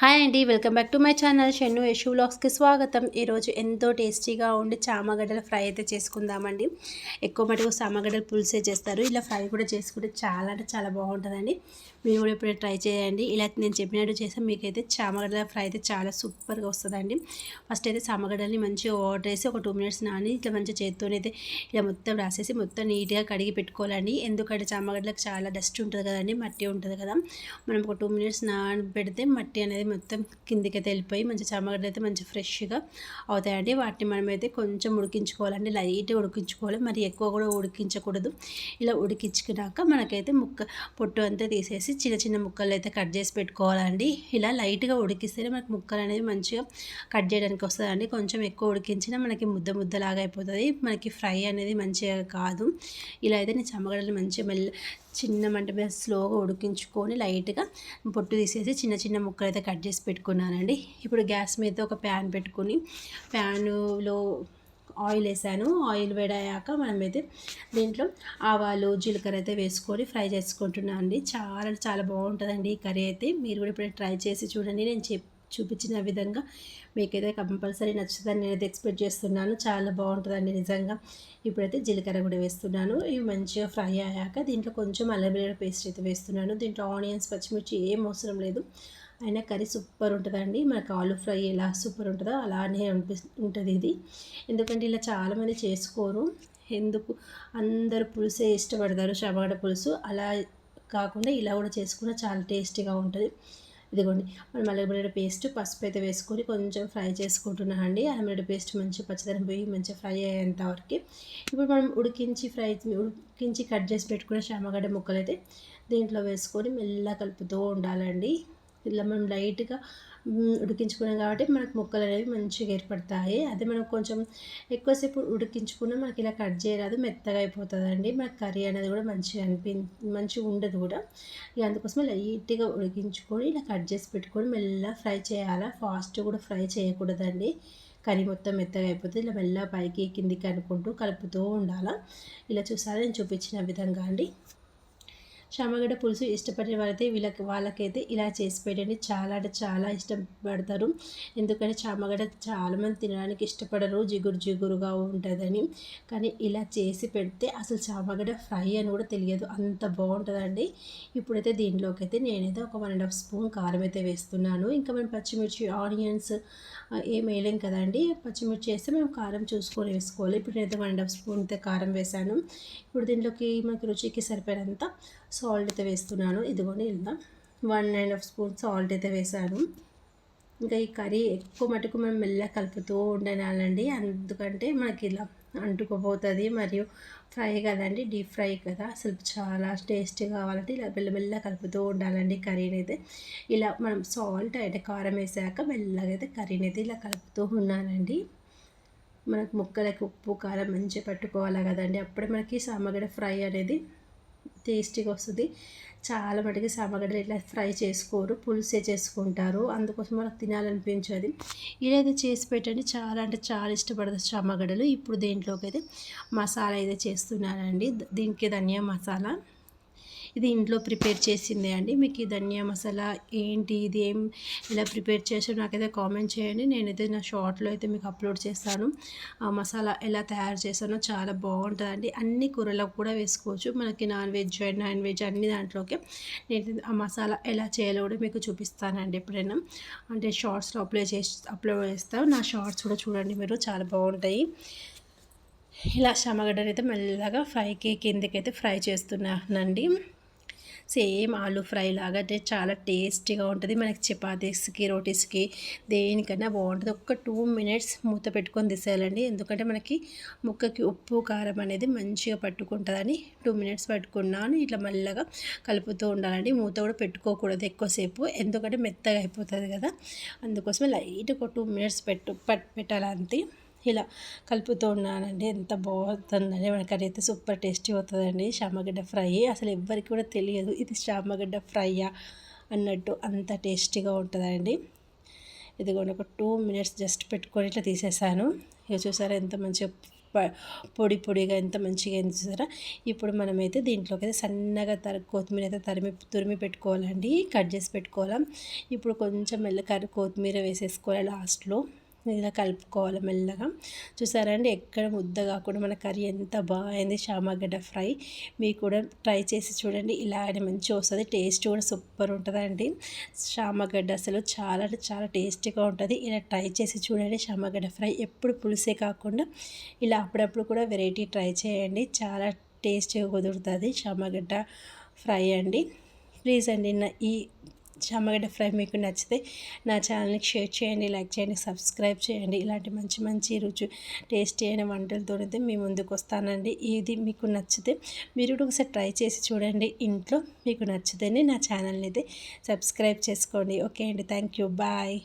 Hi అండి welcome back to my channel Shennu Yashu వ్లాగ్స్కి స్వాగతం. ఈరోజు ఎంతో టేస్టీగా ఉండి చామగడ్డల ఫ్రై అయితే చేసుకుందామండి. ఎక్కువ మటుకు చామగడ్డల పులుసే చేస్తారు. ఇలా ఫ్రై కూడా చేసుకుంటే చాలా అంటే చాలా బాగుంటుందండి. మీరు కూడా ఇప్పుడు ట్రై చేయండి. ఇలా నేను చెప్పినట్టు చేస్తే మీకైతే చామగడ్డల ఫ్రై అయితే చాలా సూపర్గా వస్తుందండి. ఫస్ట్ అయితే చామగడ్డల్ని మంచిగా వాటర్ వేసి ఒక టూ మినిట్స్ నాని ఇట్లా మంచిగా చేత్తోనైతే ఇలా మొత్తం రాసేసి మొత్తం నీట్గా కడిగి పెట్టుకోవాలండి. ఎందుకంటే చామగడ్డలకు చాలా డస్ట్ ఉంటుంది కదండి మట్టి ఉంటుంది కదా. మనం ఒక టూ మినిట్స్ నానబెడితే మట్టి అనేది మొత్తం కిందికైతే వెళ్ళిపోయి మంచి చామగడ్డ అయితే మంచి ఫ్రెష్గా అవుతాయండి. వాటిని మనమైతే కొంచెం ఉడికించుకోవాలండి. లైట్గా ఉడికించుకోవాలి. మరి ఎక్కువ కూడా ఉడికించకూడదు. ఇలా ఉడికించుకున్నాక మనకైతే ముక్క పొట్టు అంతా తీసేసి చిన్న చిన్న ముక్కలు అయితే కట్ చేసి పెట్టుకోవాలండి. ఇలా లైట్గా ఉడికిస్తేనే మనకి ముక్కలు అనేది మంచిగా కట్ చేయడానికి వస్తుందండి కొంచెం ఎక్కువ ఉడికించినా మనకి ముద్ద ముద్దలాగా అయిపోతుంది. మనకి ఫ్రై అనేది మంచిగా కాదు. ఇలా అయితే నేను చమ్మగడ్డలు మంచిగా మెల్ల చిన్న మంట మీద స్లోగా ఉడికించుకొని లైట్గా పొట్టు తీసేసి చిన్న చిన్న ముక్కలు అయితే కట్ చేసి పెట్టుకున్నానండి. ఇప్పుడు గ్యాస్ మీద ఒక ప్యాన్ పెట్టుకుని ప్యానులో ఆయిల్ వేసాను. ఆయిల్ వేడయ్యాక మనమైతే దీంట్లో ఆవాలు జీలకర్ర అయితే వేసుకొని ఫ్రై చేసుకుంటున్నాను అండి చాలా చాలా బాగుంటుందండి ఈ కర్రీ అయితే. మీరు కూడా ఇప్పుడు ట్రై చేసి చూడండి. నేను చెప్పి చూపించిన విధంగా మీకైతే కంపల్సరీ నచ్చుతుందని నేనైతే ఎక్స్పెక్ట్ చేస్తున్నాను. చాలా బాగుంటుందండి నిజంగా. ఇప్పుడైతే జీలకర్ర కూడా వేస్తున్నాను. ఇవి మంచిగా ఫ్రై అయ్యాక దీంట్లో కొంచెం అల్లం పేస్ట్ అయితే వేస్తున్నాను. దీంట్లో ఆనియన్స్ పచ్చిమిర్చి ఏం అవసరం లేదు. అయినా కర్రీ సూపర్ ఉంటుందండి. మనకు ఆలు ఫ్రై ఎలా సూపర్ ఉంటుందో అలానే అనిపి ఉంటుంది ఇది. ఎందుకంటే ఇలా చాలామంది చేసుకోరు. ఎందుకు? అందరు పులుసే ఇష్టపడతారు. శమగడ పులుసు. అలా కాకుండా ఇలా కూడా చేసుకున్న చాలా టేస్టీగా ఉంటుంది. ఇదిగోండి. మనం అల్లగడ్డ పేస్ట్ పసుపు అయితే వేసుకొని కొంచెం ఫ్రై చేసుకుంటున్నాం అండి. అల్లగడ్డ పేస్ట్ మంచి పచ్చదనం పోయి మంచిగా ఫ్రై అయ్యేంత వరకు. ఇప్పుడు మనం ఉడికించి ఫ్రై ఉడికించి కట్ చేసి పెట్టుకున్న శామగడ్డ ముక్కలు అయితే దీంట్లో వేసుకొని మెల్లగా కలుపుతూ ఉండాలండి. ఇలా మనం లైట్గా ఉడికించుకున్నాం కాబట్టి మనకు ముక్కలు అనేవి మంచిగా ఏర్పడతాయి. అదే మనం కొంచెం ఎక్కువసేపు ఉడికించుకున్నా మనకి ఇలా కట్ చేయరాదు మెత్తగా అయిపోతుందండి. మనకు కర్రీ అనేది కూడా మంచిగా అనిపి మంచిగా ఉండదు కూడా. ఇక అందుకోసం లైట్గా ఉడికించుకొని ఇలా కట్ చేసి పెట్టుకొని మెల్లగా ఫ్రై చేయాలా? ఫాస్ట్ కూడా ఫ్రై చేయకూడదండి. కర్రీ మొత్తం మెత్తగా అయిపోతుంది ఇలా మెల్లగా పైకి కిందికి అనుకుంటూ కలుపుతూ ఉండాలా? ఇలా చూసారా? నేను చూపించిన విధంగా అండి. చామగడ్డ పులుసు ఇష్టపడే వాళ్ళైతే వీళ్ళకి వాళ్ళకైతే ఇలా చేసి పెట్టండి. చాలా అంటే చాలా ఇష్టపడతారు. ఎందుకంటే చామగడ్డ చాలామంది తినడానికి ఇష్టపడరు. జిగురు జిగురుగా ఉంటుందని. కానీ ఇలా చేసి పెడితే అసలు చామగడ్డ ఫ్రై అని కూడా తెలియదు. అంత బాగుంటుందండి. ఇప్పుడైతే దీంట్లోకి అయితే నేనైతే ఒక వన్ అండ్ హాఫ్ స్పూన్ కారం అయితే వేస్తున్నాను. ఇంకా మనం పచ్చిమిర్చి ఆనియన్స్ ఏం వేయలేం కదండి. పచ్చిమిర్చి వేస్తే మేము కారం చూసుకొని వేసుకోవాలి. ఇప్పుడు నేనైతే వన్ అండ్ హాఫ్ స్పూన్ అయితే కారం వేసాను ఇప్పుడు దీంట్లోకి మనకి రుచికి సరిపోయినంత సాల్ట్ అయితే వేస్తున్నాను. ఇదిగోని ఇలా one and half spoon salt అయితే వేసాను ఇంకా ఈ కర్రీ ఎక్కువ మటుకు మనం మెల్లగా కలుపుతూ ఉండనాలండి. ఎందుకంటే మనకి ఇలా అంటుకుపోతుంది మరియు ఫ్రై కదండి డీప్ ఫ్రై కదా. అసలు చాలా టేస్టీ కావాలంటే ఇలా మెల్లమెల్ల కలుపుతూ ఉండాలండి కర్రీని అయితే ఇలా మనం సాల్ట్ అయితే కారం వేసాక మెల్లగా అయితే కర్రీని అయితే ఇలా కలుపుతూ ఉన్నానండి మనకు ముక్కలకి ఉప్పు కారం మంచిగా పట్టుకోవాలి కదండి. అప్పుడే మనకి సామగడ్డ ఫ్రై అనేది టేస్టీగా వస్తుంది. చాలా మటుకు సామగడ్డలు ఇట్లా ఫ్రై చేసుకోరు పులుసే చేసుకుంటారు. అందుకోసం మనకు తినాలనిపించదు. ఇదైతే చేసి పెట్టండి. చాలా అంటే చాలా ఇష్టపడదు సామగడ్డలు ఇప్పుడు దేంట్లోకి అయితే మసాలా అయితే చేస్తున్నానండి. దీనికి ధనియా మసాలా. ఇది ఇంట్లో ప్రిపేర్ చేసిందే అండి. మీకు ఈ ధనియా మసాలా ఏంటి ఇది ఏం ఇలా ప్రిపేర్ చేసాను నాకైతే కామెంట్ చేయండి. నేనైతే నా షార్ట్లో అయితే మీకు అప్లోడ్ చేస్తాను. ఆ మసాలా ఎలా తయారు చేశానో చాలా బాగుంటుందండి. అన్ని కూరలకు కూడా వేసుకోవచ్చు. మనకి నాన్ వెజ్ నాన్ వెజ్ అన్ని దాంట్లోకి నేను ఆ మసాలా ఎలా చేయాలో కూడా మీకు చూపిస్తానండి ఎప్పుడైనా. అంటే షార్ట్స్లో అప్లోడ్ చేసి అప్లోడ్ చేస్తాను. నా షార్ట్స్ కూడా చూడండి మీరు చాలా బాగుంటాయి. ఇలా శమగడ్డనైతే అయితే మెల్లగా ఫ్రైకి కిందకైతే ఫ్రై చేస్తున్నానండి. సేమ్ ఆలూ ఫ్రై లాగా అంటే చాలా టేస్టీగా ఉంటుంది. మనకి చపాతీస్కి రోటీస్కి దేనికన్నా బాగుంటుంది. ఒక్క టూ మినిట్స్ మూత పెట్టుకొని తీసేయాలండి. ఎందుకంటే మనకి ముక్కకి ఉప్పు కారం అనేది మంచిగా పట్టుకుంటుందని టూ మినిట్స్ పట్టుకున్నాను. ఇట్లా మెల్లగా కలుపుతూ ఉండాలండి. మూత కూడా పెట్టుకోకూడదు ఎక్కువసేపు. ఎందుకంటే మెత్తగా అయిపోతుంది కదా. అందుకోసమే లైట్ ఒక టూ మినిట్స్ పెట్టు పెట్టాలంతే. ఇలా కలుపుతూ ఉన్నానండి. ఎంత బాగుంటుందండి. కర్రీ అయితే సూపర్ టేస్టీ అవుతుందండి. చామగడ్డ ఫ్రై అసలు ఎవ్వరికి కూడా తెలియదు. ఇది చామగడ్డ ఫ్రైయా అన్నట్టు అంత టేస్టీగా ఉంటుందండి. ఇదిగోండి ఒక టూ మినిట్స్ జస్ట్ పెట్టుకొని ఇట్లా తీసేసాను. ఇక చూసారా ఎంత మంచిగా పొడి పొడిగా ఎంత మంచిగా అయింది చూసారా? ఇప్పుడు మనమైతే దీంట్లోకి అయితే సన్నగా తర కొత్తిమీర అయితే తరిమి తురిమి పెట్టుకోవాలండి. కట్ చేసి పెట్టుకోవాలి? ఇప్పుడు కొంచెం మెల్లకర్ర కొత్తిమీర వేసేసుకోవాలి లాస్ట్లో. ఇలా కలుపుకోవాలి మెల్లగా. చూసారండి ఎక్కడ ముద్ద కాకుండా మన కర్రీ ఎంత బాగుంది. చామగడ్డ ఫ్రై. మీకు కూడా ట్రై చేసి చూడండి. ఇలానే మంచిగా వస్తుంది. టేస్ట్ కూడా సూపర్ ఉంటుందండి చామగడ్డ అసలు చాలా అంటే చాలా టేస్టీగా ఉంటుంది. ఇలా ట్రై చేసి చూడండి. చామగడ్డ ఫ్రై ఎప్పుడు పులుసే కాకుండా ఇలా అప్పుడప్పుడు కూడా వెరైటీ ట్రై చేయండి. చాలా టేస్టీగా కుదురుతుంది చామగడ్డ ఫ్రై అండి. ప్లీజ్ అండి నా ఈ చామగడ్డ ఫ్రై మీకు నచ్చితే నా ఛానల్ని షేర్ చేయండి లైక్ చేయండి సబ్స్క్రైబ్ చేయండి. ఇలాంటి మంచి మంచి రుచి టేస్టీ అయిన వంటలతో మీ ముందుకు వస్తానండి. ఇది మీకు నచ్చితే మీరు కూడా ఒకసారి ట్రై చేసి చూడండి. ఇంట్లో మీకు నచ్చితేనే నా ఛానల్ని అయితే సబ్స్క్రైబ్ చేసుకోండి. ఓకే అండి. Thank you. బాయ్.